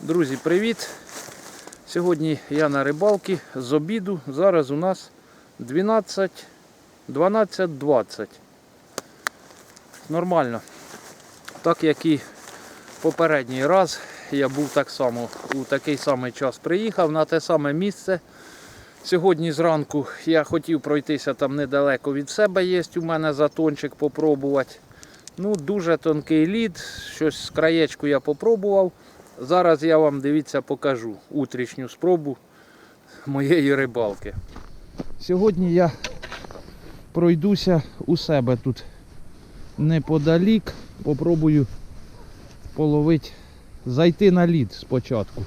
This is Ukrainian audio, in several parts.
Друзі, привіт! Сьогодні я на рибалці з обіду. Зараз у нас 12 12.20. Нормально. Так як і попередній раз, я був так само у такий самий час приїхав на те саме місце. Сьогодні зранку я хотів пройтися там недалеко від себе є у мене затончик попробувати. Ну, дуже тонкий лід, щось з краєчку я попробував. Зараз я вам дивіться покажу утрішню спробу моєї рибалки. Сьогодні я пройдуся у себе тут неподалік. Попробую половити, зайти на лід спочатку.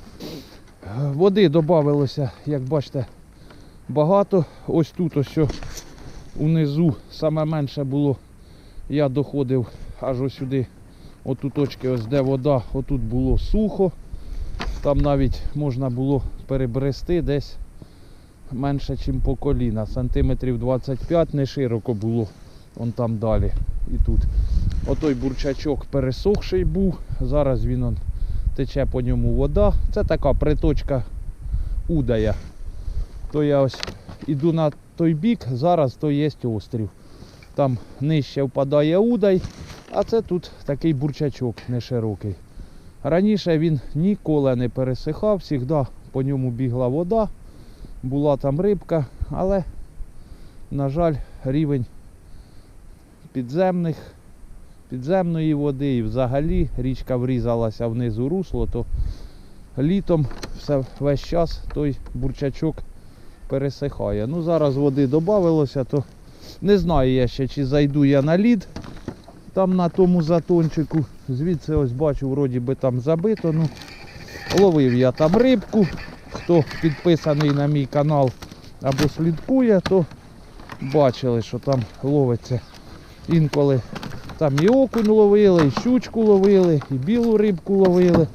Води додавалося, як бачите, багато. Ось тут ось унизу саме менше було. Я доходив аж ось сюди Оту точки, ось де вода, отут було сухо. Там навіть можна було перебрести десь менше, ніж по коліна. Сантиметрів 25 не широко було. Вон там далі. І тут. Отой бурчачок пересохший був. Зараз він он, тече по ньому вода. Це така приточка удая. То я ось іду на той бік, зараз то є острів. Там нижче впадає удай. А це тут такий бурчачок неширокий. Раніше він ніколи не пересихав, завжди по ньому бігла вода, була там рибка, але, на жаль, рівень підземних, підземної води і взагалі річка врізалася внизу русло, то літом все, весь час той бурчачок пересихає. Ну зараз води додавалося, то не знаю я ще, чи зайду я на лід там на тому затончику. Звідси ось бачу, вроді би там забито. Ну, ловив я там рибку. Хто підписаний на мій канал або слідкує, то бачили, що там ловиться інколи. Там і окунь ловили, і щучку ловили, і білу рибку ловили.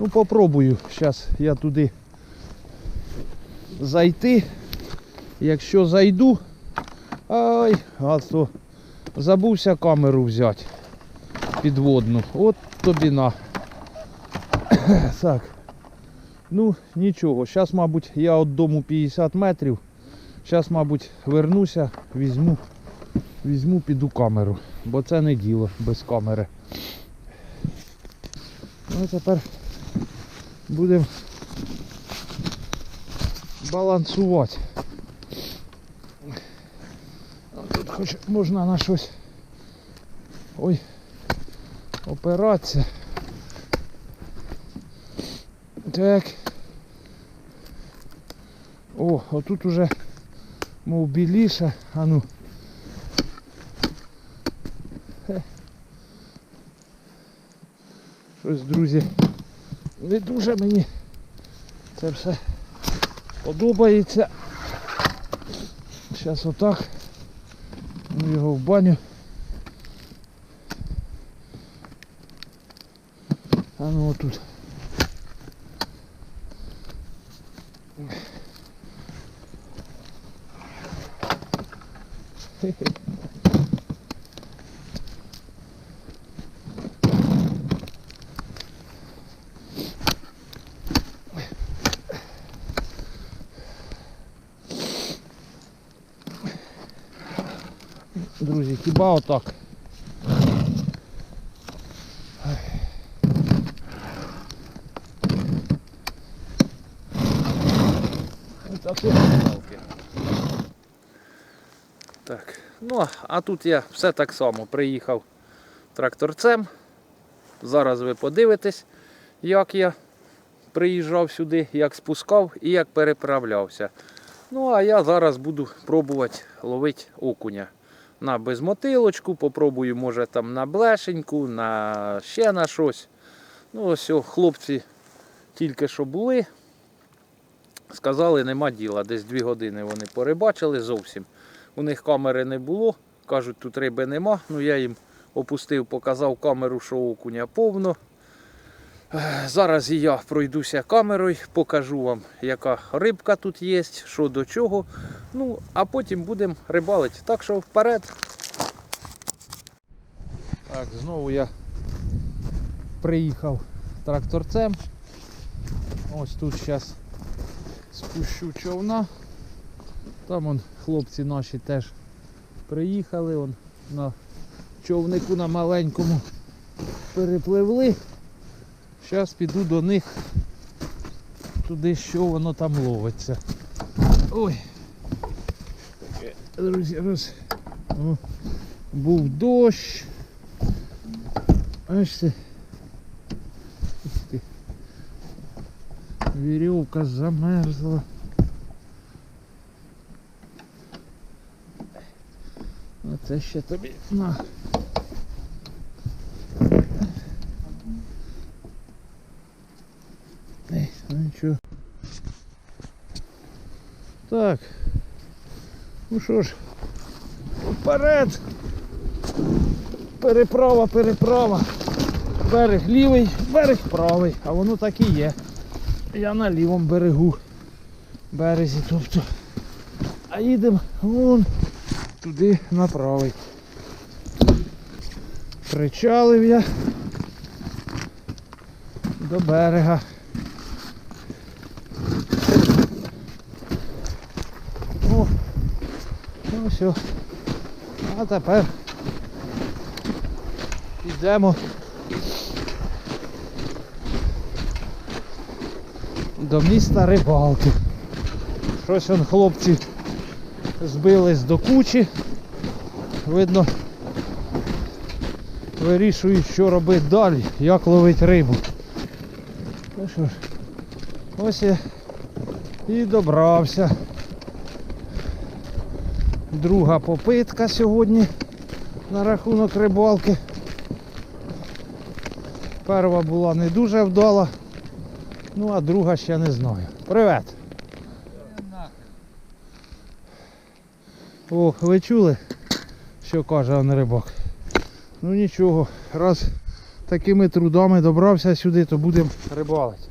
Ну попробую. Зараз я туди зайти. Якщо зайду, ай, гадство, забувся камеру взяти підводну. От тобі на. Так. Ну, нічого. Зараз, мабуть, я від дому 50 метрів. Зараз, мабуть, вернуся, візьму, візьму, піду камеру. Бо це не діло без камери. Ну тепер будемо балансувати. А Тут хоч можна на щось ой опиратися. Так. О, отут уже мов біліше, а ну. Щось, друзі, не дуже мені це все подобається. Зараз отак. Ну його в баню. А ну отут. Отак? Отак. Так, ну а тут я все так само приїхав тракторцем. Зараз ви подивитесь, як я приїжджав сюди, як спускав і як переправлявся. Ну а я зараз буду пробувати ловити окуня на безмотилочку, попробую, може там на блешеньку, на ще на щось. Ну ось о, хлопці тільки що були. Сказали, нема діла. Десь дві години вони порибачили зовсім. У них камери не було. Кажуть, тут риби нема. Ну я їм опустив, показав камеру, що окуня повно. Зараз я пройдуся камерою, покажу вам, яка рибка тут є, що до чого. Ну, а потім будемо рибалити. Так що вперед. Так, знову я приїхав тракторцем. Ось тут зараз спущу човна. Там он хлопці наші теж приїхали. Он на човнику на маленькому перепливли. Зараз піду до них туди, що воно там ловиться. Ой. Друзі, роз... О, був дощ. Ух. Вірьовка замерзла. Оце ще тобі на. Ей, ну. Так. Ну що ж, вперед. Переправа, переправа. Берег лівий, берег правий, а воно так і є. Я на лівому берегу. Березі, тобто. А їдемо вон туди на правий. Причалив я до берега. О, ну все. А тепер йдемо до міста рибалки. Щось он хлопці збились до кучі. Видно, вирішують, що робити далі, як ловити рибу. Ну що ж, ось я і добрався. Друга попитка сьогодні на рахунок рибалки. Перша була не дуже вдала, ну а друга ще не знаю. Привет! О, ви чули, що каже он рибак? Ну нічого, раз такими трудами добрався сюди, то будемо рибалити.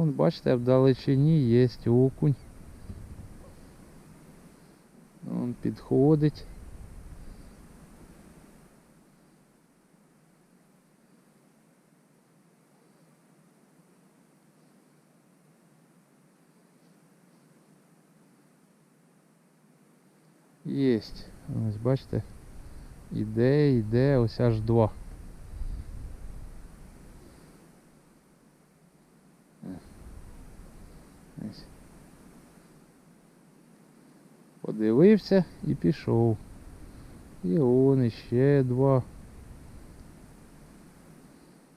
Вон, бачите, в далечині є окунь. Он підходить. Єсть. Ось бачите. Іде, іде, ось аж два. Ось. Подивився і пішов. І он іще два.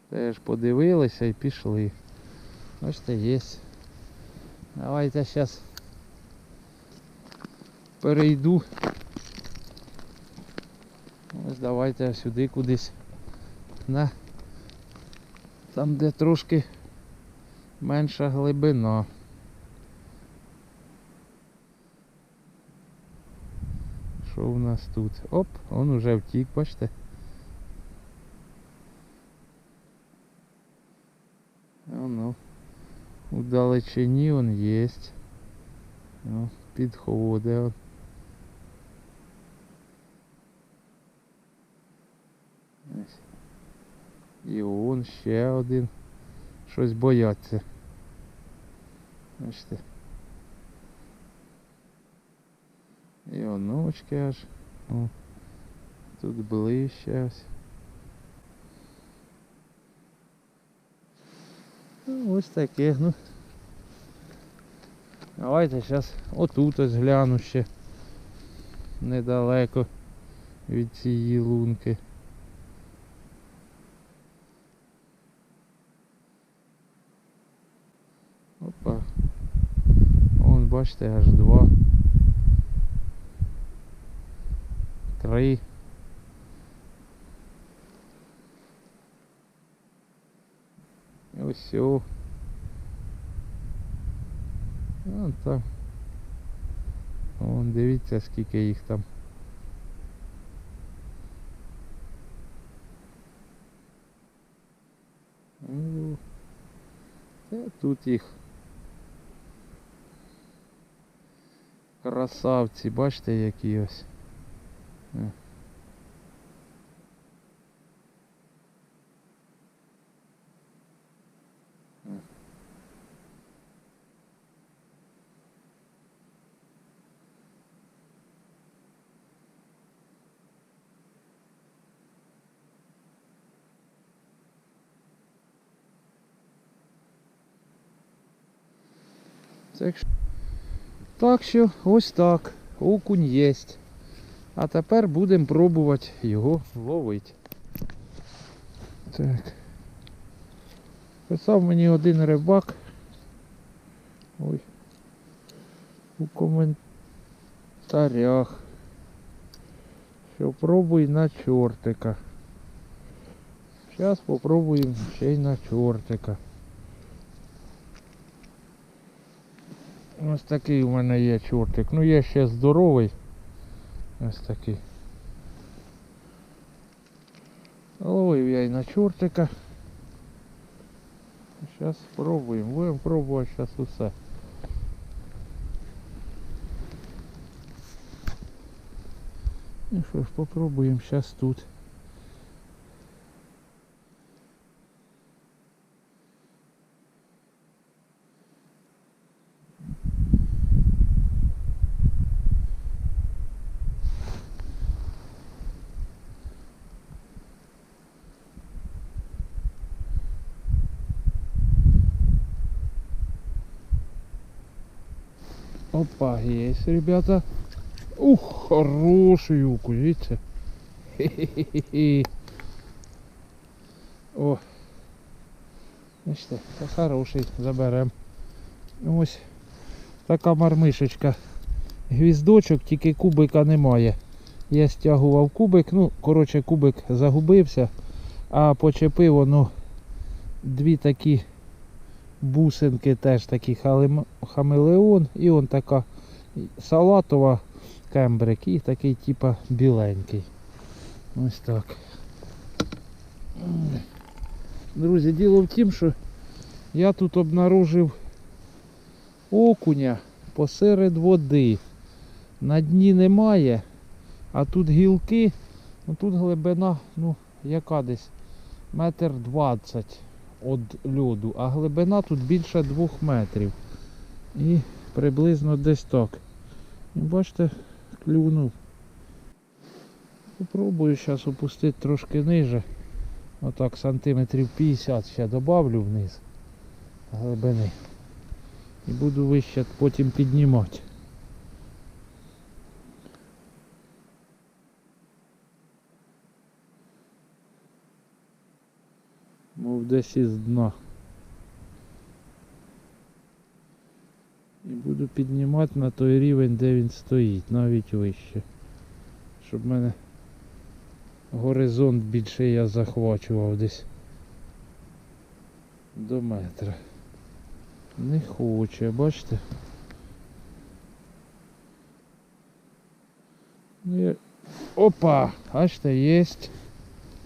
Теж подивилися і пішли. Бачите, є. Давайте зараз перейду. Ось давайте сюди кудись. На. Там де трошки менша глибина. Що в нас тут? Оп, он уже втік, бачите. Оно. У далечині он єсть. О, підходить. І он ще один. Щось бояться. Бачите. І аж. О. Тут ближче ось. Ну, ось таке, ну. Давайте зараз отут ось гляну ще. Недалеко від цієї лунки. Опа. Вон, бачите, аж два. Три. Ось. Вон там. Вон дивіться скільки їх там. Ну, Та тут їх Красавці, бачите, які ось. Так що, ось так. Окунь є. А тепер будемо пробувати його ловити. Так. Писав мені один рибак. Ой. У коментарях. Що пробуй на чортика. Зараз попробуємо ще й на чортика. Ось такий у мене є чортик. Ну є ще здоровий. Ось такий. Ловив я і на чортика. Зараз спробуємо. Будемо пробувати зараз усе. Ну що ж, попробуємо зараз тут. Опа, есть, ребята. Ух, хороший юк, видите? Хе-хе-хе-хе. О. Бачите, це хороший, заберем. Ось така мармишечка. Гвіздочок, тільки кубика немає. Я стягував кубик, ну, коротше, кубик загубився, а почепив воно дві такі бусинки теж такі хамелеон і он така салатова кембрик і такий типа біленький. Ось так. Друзі, діло в тім, що я тут обнаружив окуня посеред води. На дні немає, а тут гілки, ну тут глибина, ну, яка десь метр двадцять від льоду, а глибина тут більше двох метрів. І приблизно десь так. І бачите, клюнув. Попробую зараз опустити трошки ниже. Отак сантиметрів 50 ще добавлю вниз глибини. І буду вище потім піднімати. Мов десь із дна. І буду піднімати на той рівень, де він стоїть, навіть вище. Щоб в мене горизонт більше я захвачував десь до метра. Не хоче, бачите? Ну, Опа! Бачите, єсть.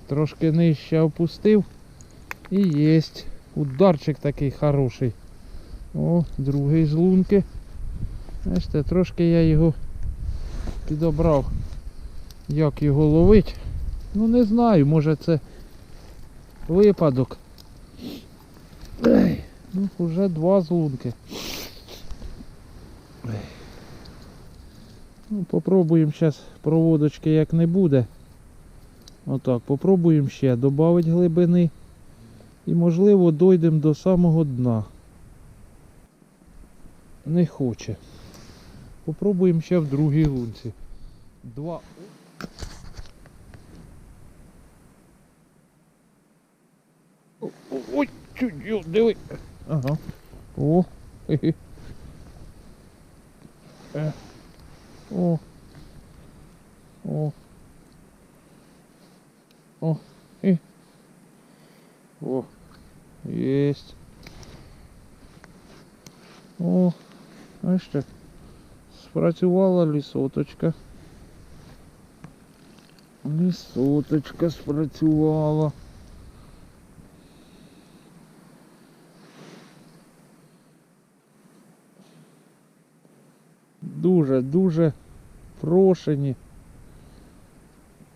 Трошки нижче опустив. І єсть. Ударчик такий хороший. О, другий з лунки. Бачите, трошки я його підобрав. Як його ловить. Ну не знаю, може це випадок. Ей, ну вже два з лунки. Ну, попробуємо зараз проводочки як не буде. Отак, попробуємо ще додати глибини. І можливо дойдемо до самого дна. Не хоче. Попробуємо ще в другій лунці. Два. Ой, чуть, йо, диви. Ага. О. хе-хе. Е. О. О. О. І. О. Есть. О, бачите, спрацювала лісоточка. Лісоточка спрацювала. дуже-дуже прошені.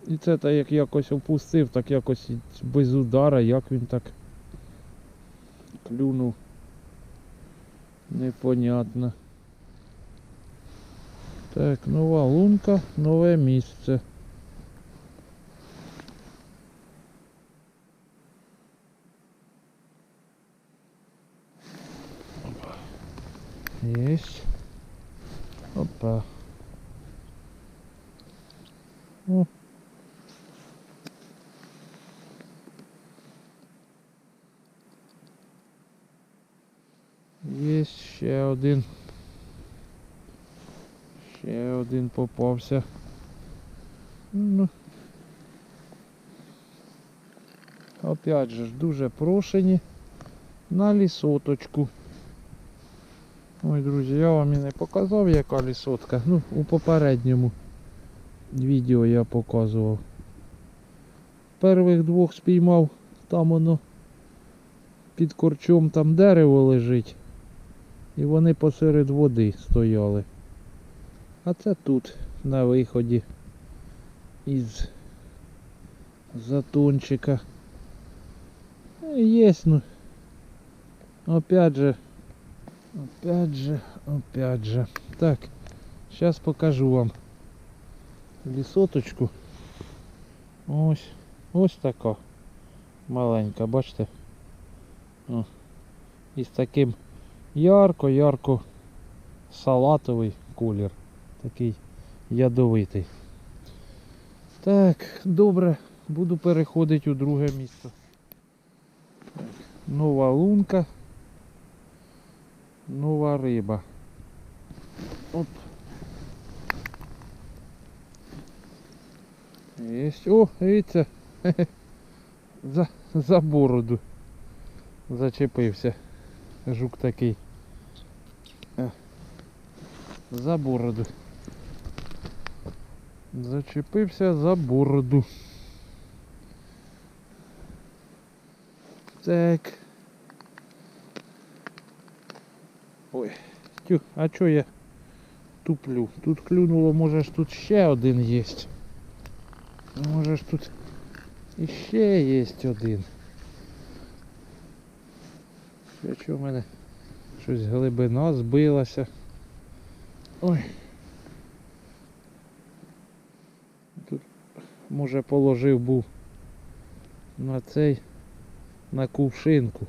І це так як якось опустив, так якось без удара, як він так клюнув. Непонятно. Так, нова лунка, нове місце. Есть. Опа. О. Є ще один. Ще один попався. Ну. Опять же дуже прошені на лісоточку. Ой, друзі, я вам і не показав, яка лісотка. Ну, у попередньому відео я показував. Первих двох спіймав, там воно під корчом там дерево лежить. І вони посеред води стояли. А це тут, на виході із затончика. Є, ну. Опять же. Опять же, опять же. Так, сейчас покажу вам лісоточку. Ось, ось така маленька, бачите? О. І з таким ярко-ярко салатовий колір. Такий ядовитий. Так, добре, буду переходити у друге місце. Нова лунка. Нова риба. Оп. Єсть. О, дивіться. За, за бороду. Зачепився. Жук такий. Е. За бороду. Зачепився за бороду. Так. Ой, тю, а чо я туплю? Тут клюнуло, може ж тут ще один є. Може ж тут іще є один. Що в мене щось глибина збилася. Ой. Тут може положив був на цей на кувшинку.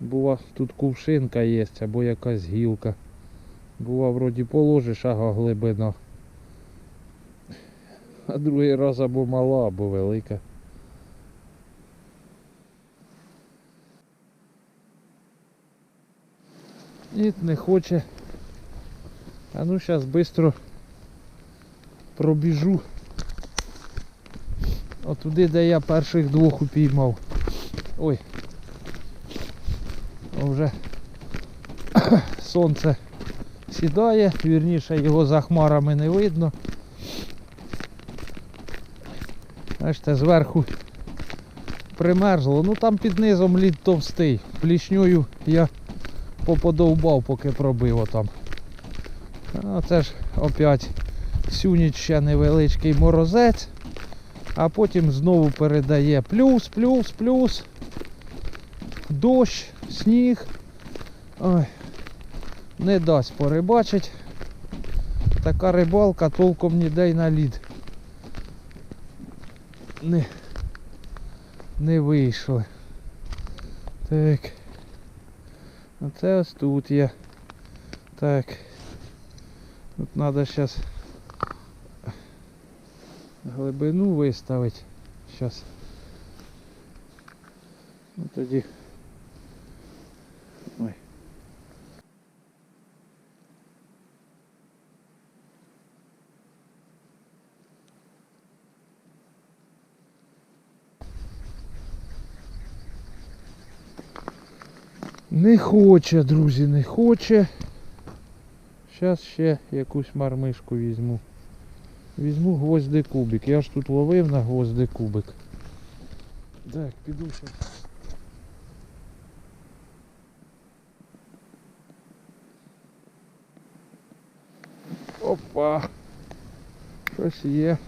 Була тут кувшинка є або якась гілка. Була вроді положиш, ага глибина. А другий раз або мала, або велика. І не хоче. А ну зараз швидко пробіжу. Отуди, де я перших двох упіймав. Ой. Вже сонце сідає, вірніше його за хмарами не видно. Бачите, зверху примерзло. Ну там під низом лід товстий. Плішньою я поподовбав, поки пробив отам. А це ж опять всю ніч ще невеличкий морозець, а потім знову передає плюс, плюс, плюс, дощ, сніг. Ой, не дасть порибачить. Така рибалка толком ніде й на лід. Не, не вийшли. Так. Оце ось тут є. Так. Тут треба зараз глибину виставити. Зараз. Ну тоді. Не хоче, друзі, не хоче. Зараз ще якусь мармишку візьму. Візьму гвозди кубик. Я ж тут ловив на гвозди кубик. Так, піду ще. Опа. Щось є.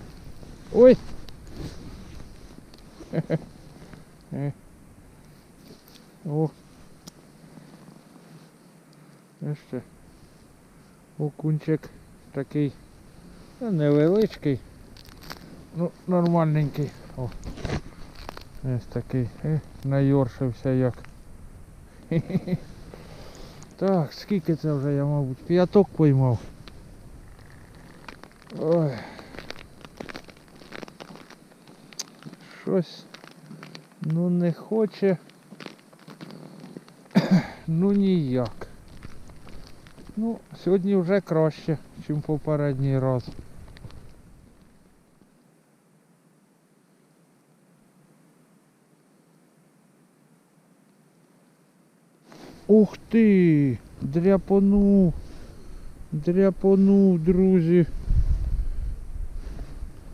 Ой! Е. О. Ще. Окунчик такий ну, невеличкий. Ну, нормальненький. О. Ось такий. Е, найоршився як. Хе-хе-хе. Так, скільки це вже я, мабуть, п'яток поймав. Ой. Щось ну не хоче. Ну ніяк. Ну, сьогодні вже краще, ніж попередній раз. Ух ти! Дряпанув! Дряпанув, друзі.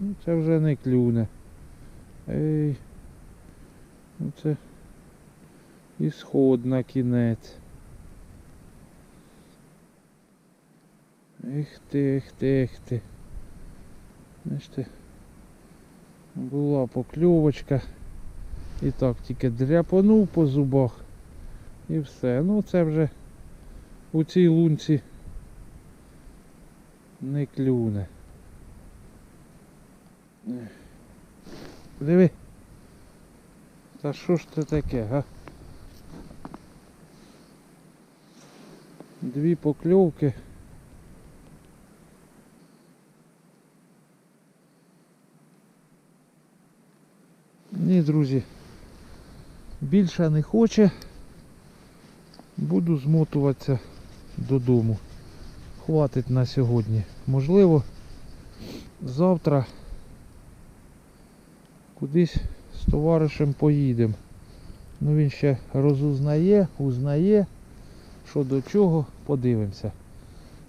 Ну, це вже не клюне. Ей. Ну це ісход на кінець. Ех ти, ех ти, ех ти. Знаєте, була покльовочка. І так тільки дряпанув по зубах. І все. Ну це вже у цій лунці не клюне. Диви. Та що ж це таке, га? Дві покльовки. Ні, друзі. Більше не хоче. Буду змотуватися додому. Хватить на сьогодні. Можливо, завтра кудись з товаришем поїдемо. Ну він ще розузнає, узнає, що до чого, подивимося.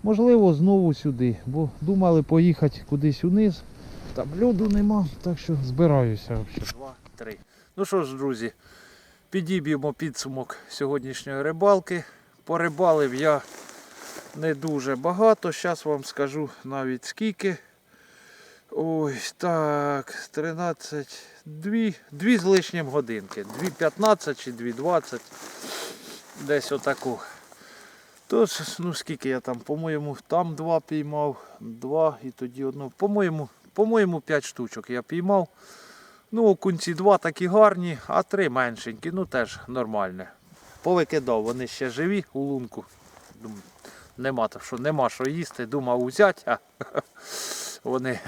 Можливо, знову сюди, бо думали поїхати кудись униз. Там льоду нема, так що збираюся. взагалі. Два, три. Ну що ж, друзі, підіб'ємо підсумок сьогоднішньої рибалки. Порибалив я не дуже багато. Зараз вам скажу навіть скільки. Ой, так, 13, 2, 2 з лишнім годинки. 2.15 чи 2.20. Десь отаку. Тож, ну скільки я там, по-моєму, там два піймав, два і тоді одну. По-моєму, по-моєму, 5 штучок я піймав. Ну, окунці два такі гарні, а три меншенькі, ну теж нормальне. Повикидав, вони ще живі у лунку. Нема, що, нема що їсти, думав узяти, а вони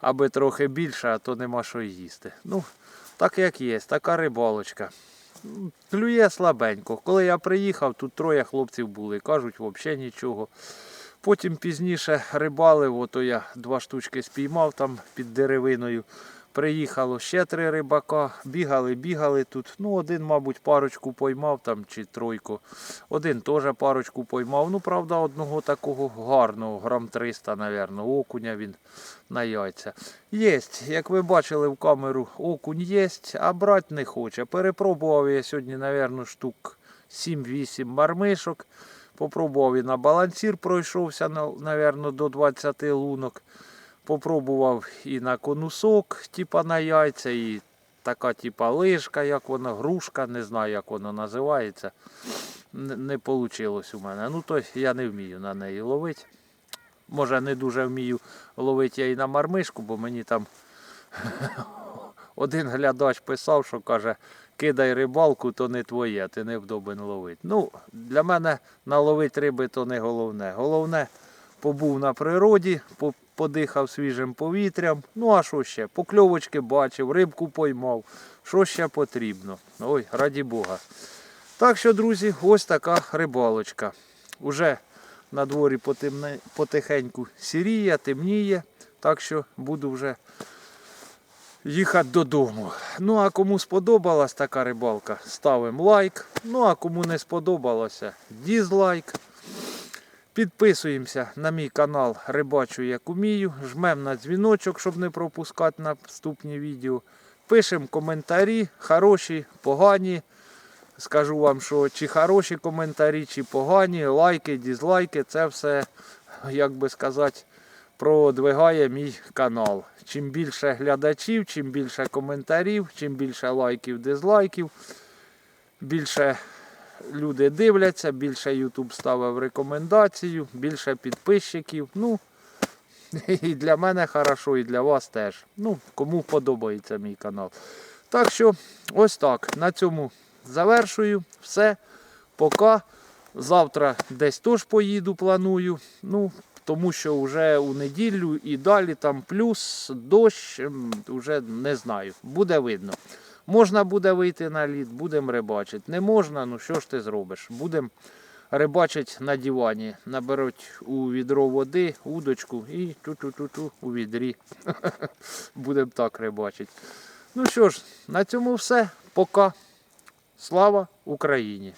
аби трохи більше, а то нема що їсти. Ну, так як є, така рибалочка. Клює слабенько. Коли я приїхав, тут троє хлопців були, кажуть, взагалі нічого. Потім пізніше рибалив, ото я два штучки спіймав там під деревиною. Приїхало ще три рибака, бігали, бігали тут. Ну, один, мабуть, парочку поймав там чи тройку. Один теж парочку поймав. Ну, правда, одного такого гарного, грам 300, напевно, окуня він на яйця. Єсть, як ви бачили в камеру, окунь єсть, а брати не хоче. Перепробував я сьогодні, напевно, штук 7-8 мармишок. Попробував і на балансір пройшовся, напевно, до 20 лунок. Попробував і на конусок, типа на яйця, і така типа лишка, як вона, грушка, не знаю, як воно називається. Не, вийшло у мене. Ну, то я не вмію на неї ловити. Може, не дуже вмію ловити я і на мармишку, бо мені там один глядач писав, що каже, кидай рибалку, то не твоє, ти не вдобен ловити. Ну, для мене наловити риби то не головне. Головне, побув на природі, подихав свіжим повітрям. Ну а що ще? Покльовочки бачив, рибку поймав. Що ще потрібно? Ой, раді Бога. Так що, друзі, ось така рибалочка. Уже на дворі потихеньку сіріє, темніє. Так що буду вже їхати додому. Ну а кому сподобалась така рибалка, ставимо лайк. Ну а кому не сподобалося, дізлайк. Підписуємося на мій канал Рибачу як умію. Жмемо на дзвіночок, щоб не пропускати наступні відео. Пишемо коментарі, хороші, погані. Скажу вам, що чи хороші коментарі, чи погані, лайки, дізлайки, це все як би сказати, продвигає мій канал. Чим більше глядачів, чим більше коментарів, чим більше лайків, дизлайків, більше люди дивляться, більше YouTube ставив рекомендацію, більше підписчиків. Ну, і для мене хорошо, і для вас теж. Ну, кому подобається мій канал. Так що, ось так. На цьому завершую. Все. Пока. Завтра десь теж поїду, планую. Ну, тому що вже у неділю і далі там плюс, дощ, вже не знаю. Буде видно. Можна буде вийти на лід, будемо рибачити. Не можна, ну що ж ти зробиш? Будемо рибачить на дивані. Наберуть у відро води, удочку і чу-чу-чу-чу у відрі. Будемо так рибачити. Ну що ж, на цьому все. Пока. Слава Україні!